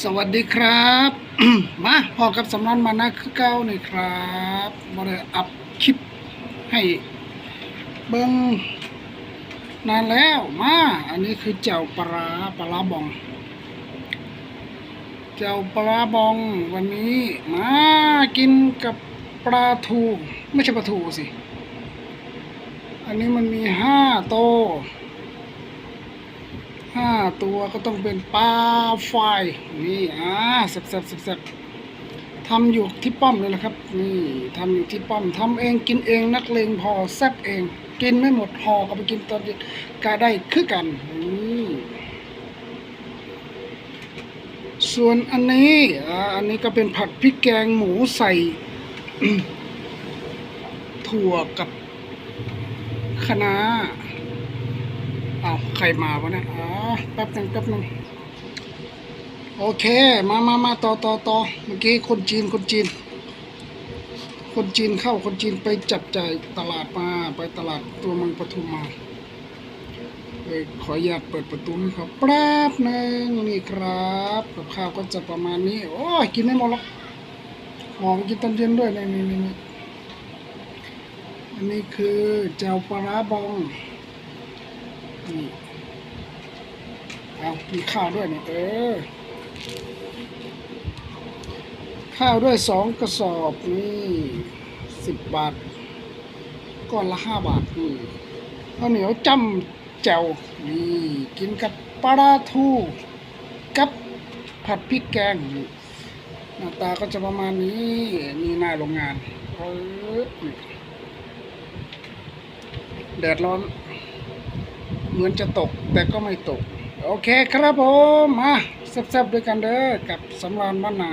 สวัสดีครับ มาพอกับสำนันมานะคือเก้านี่ครับบริอัพคลิปให้เบิ้งนานแล้วมาอันนี้คือเจ้าปลาปลาบอง เจ้าปลาบองวันนี้มากินกับปลาทูไม่ใช่ปลาทูสิ อันนี้มันมีห้าโต ห้าตัวก็ต้องเป็นปลาไฟนี่อ่าแซ่บๆแซ่บทำอยู่ที่ป้อมเลยนะครับ นี่ทำอยู่ที่ป้อมทำเองกินเองนักเลงพอแซ่บเอง กินไม่หมดหอก็ไปกินตอนเย็นก็ได้คือกันนี่ส่วนอันนี้อ่าอันนี้ก็เป็นผัดพริกแกงหมูใส่ ถั่วกับคะน้าาใครมาวะเนี่ยอ๋อแป๊บหนึงแป๊บหนึงโอเค มามามาต่อต่อต่อเมื่อกี้คนจีนคนจีน คนจีนเข้าคนจีนไปจับจ่ายตลาดมาไปตลาดตัวเมืองปทุมมาเอ้ยขออนุญาตเปิดประตูให้เขาแป๊บหนึงนี่ครับกับข้าวก็จะประมาณนี้ โอ้ยกินไม่หมดหรอกหอมกินตอนเย็นด้วยนี่นี่นี่อันนี้คือเจ้าปลาราบอง นี่เอามีข้าวด้วยเนี่ยเออ ข้าวด้วยสองกระสอบนี่สิบบาท ก้อนละห้าบาทนี่ข้าวเหนียวจ้ำแจ่วนี่กินกับปลาทู กับผัดพริกแกงนี่หน้าตาก็จะประมาณนี้นี่หน้าโรงงานเออแดดร้อน เหมือนจะตกแต่ก็ไม่ตก โอเคครับผมมาแซ่บๆด้วยกันเด้อกับสำรานบ้านนา